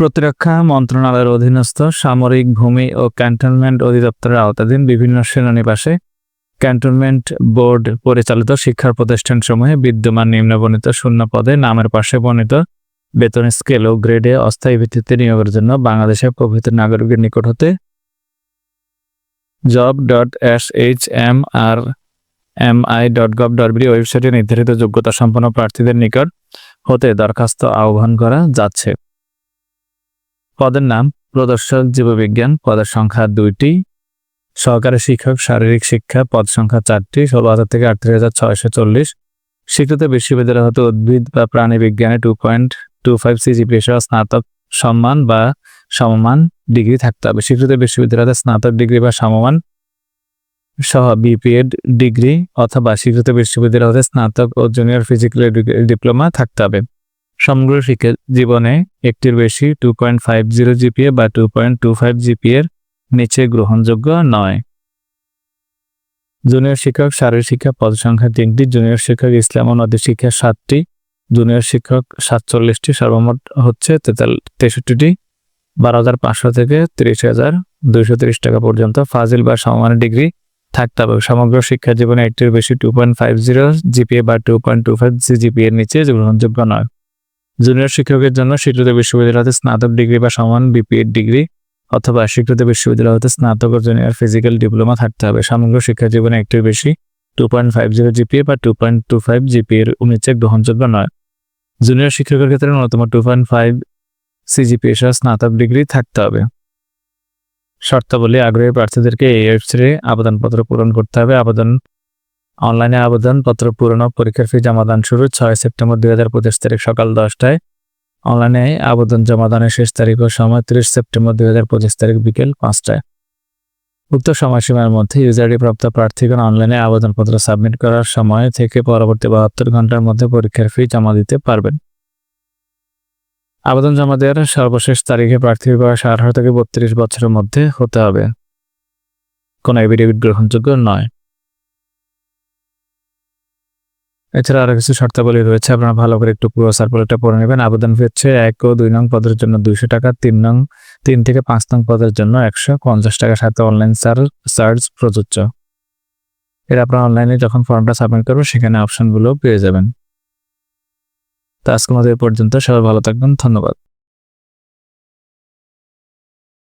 প্রতিরক্ষা মন্ত্রণালয়ের অধীনস্থ সামরিক ভূমি ও ক্যান্টনমেন্ট অধিদপ্তরের আওতাধীন বিভিন্ন শ্রেণীনিবাসে ক্যান্টনমেন্ট বোর্ড পরিচালিত শিক্ষা প্রতিষ্ঠানসমূহে বিদ্যমান নিম্নবর্ণিত শূন্য পদে নামের পাশে বর্ণিত বেতন স্কেল ও গ্রেডে অস্থায়ী ভিত্তিতে নিয়োগের জন্য বাংলাদেশের প্রকৃত নাগরিকের নিকট হতে job dot S H M R M I dot gov dot B ওয়েবসাইটে নির্ধারিত যোগ্যতা সম্পন্ন প্রার্থীদের নিকট হতে দরখাস্ত আহ্বান করা যাচ্ছে। পদের নাম প্রদর্শক জীববিজ্ঞান, পদের সংখ্যা দুইটি। সহকারী শিক্ষক, শারীরিক শিক্ষা, পদ সংখ্যা চারটি, ষোলো হাজার থেকে আটত্রিশ হাজার ছয়শো চল্লিশ। স্বীকৃত বিশ্ববিদ্যালয় হতে উদ্ভিদ বা প্রাণী বিজ্ঞানে two point two five CGP সহ স্নাতক সম্মান বা সমমান ডিগ্রি থাকতে হবে। স্বীকৃত বিশ্ববিদ্যালয়তে স্নাতক ডিগ্রি বা সমমান সহ বিপিএড ডিগ্রি অথবা স্বীকৃত বিশ্ববিদ্যালয় হতে স্নাতক ও জুনিয়র ফিজিক্যাল ডিপ্লোমা থাকতে হবে। সমগ্র শিক্ষা জীবনে একটির বেশি two point five zero GPA বা টু পয়েন্ট টু ফাইভ জিপিএর নিচে গ্রহণযোগ্য নয়। জুনিয়র শিক্ষক শারীরিক শিক্ষা পদ সংখ্যা তিনটি, জুনিয়র শিক্ষক ইসলাম ও নদী শিক্ষা সাতটি, জুনিয়র শিক্ষক সাতচল্লিশটি, সর্বমোট হচ্ছে তেতাল তেষট্টিটি, বারো হাজার পাঁচশো থেকে তিরিশ হাজার দুইশো তিরিশ টাকা পর্যন্ত ফাজিল বা সমমানের ডিগ্রি থাকতে হবে। সমগ্র শিক্ষা জীবনে একটির বেশি two point five zero GPA বা two point two five GPA এর নিচে গ্রহণযোগ্য নয়। জুনিয়র শিক্ষকের জন্য স্বীকৃত বিশ্ববিদ্যালয় হতে স্নাতক ডিগ্রি বা সমান বিপিএড ডিগ্রি অথবা স্বীকৃত বিশ্ববিদ্যালয় হতে স্নাতক জুনিয়র ফিজিক্যাল ডিপ্লোমা থাকতে হবে। সমগ্র শিক্ষা জীবনে একটির বেশি two point five zero GPA বা টু পয়েন্ট টু ফাইভ জিপিএর নিচে গ্রহণযোগ্য নয়। জুনিয়র শিক্ষকের ক্ষেত্রে ন্যূনতম টু পয়েন্ট ফাইভ সিজিপিএ সহ স্নাতক ডিগ্রি থাকতে হবে। শর্তাবলী আগ্রহী প্রার্থীদেরকে এই ওয়েবসাইটে আবেদনপত্র পূরণ করতে হবে। আবেদন অনলাইনে আবেদনপত্র পূরণ পরীক্ষার ফি জমাদান শুরু ছয় সেপ্টেম্বর দুই হাজার পঁচিশ তারিখ সকাল দশটায়। অনলাইনে আবেদন জমাদানের শেষ তারিখ ও সময় তিরিশ সেপ্টেম্বর দুই হাজার পঁচিশ তারিখ বিকেল পাঁচটায়। উক্ত সময়সীমার মধ্যে ইউজারডি প্রাপ্ত প্রার্থীগণ অনলাইনে আবেদনপত্র সাবমিট করার সময় থেকে পরবর্তী বাহাত্তর ঘণ্টার মধ্যে পরীক্ষার ফি জমা দিতে পারবেন। আবেদন জমা দেওয়ার সর্বশেষ তারিখে প্রার্থীর বয়স আঠারো থেকে বত্রিশ বছরের মধ্যে হতে হবে। কোনো এভিডেভিট গ্রহণযোগ্য নয়। এছাড়া আরও কিছু শর্তাবলী রয়েছে। আপনারা ভালো করে একটু পুরো সার্কুলারটা পড়ে নেবেন। আবেদন ফি হচ্ছে এক ও দুই নং পদের জন্য দুইশো টাকা, তিন নং, তিন থেকে পাঁচ নং পদের জন্য একশো পঞ্চাশ টাকার সাথে অনলাইন চার্জ প্রযোজ্য। এটা আপনারা অনলাইনে যখন ফর্মটা সাবমিট করবেন, সেখানে অপশনগুলো পেয়ে যাবেন। তো আজকের মতো এ পর্যন্ত। সবাই ভালো থাকবেন। ধন্যবাদ।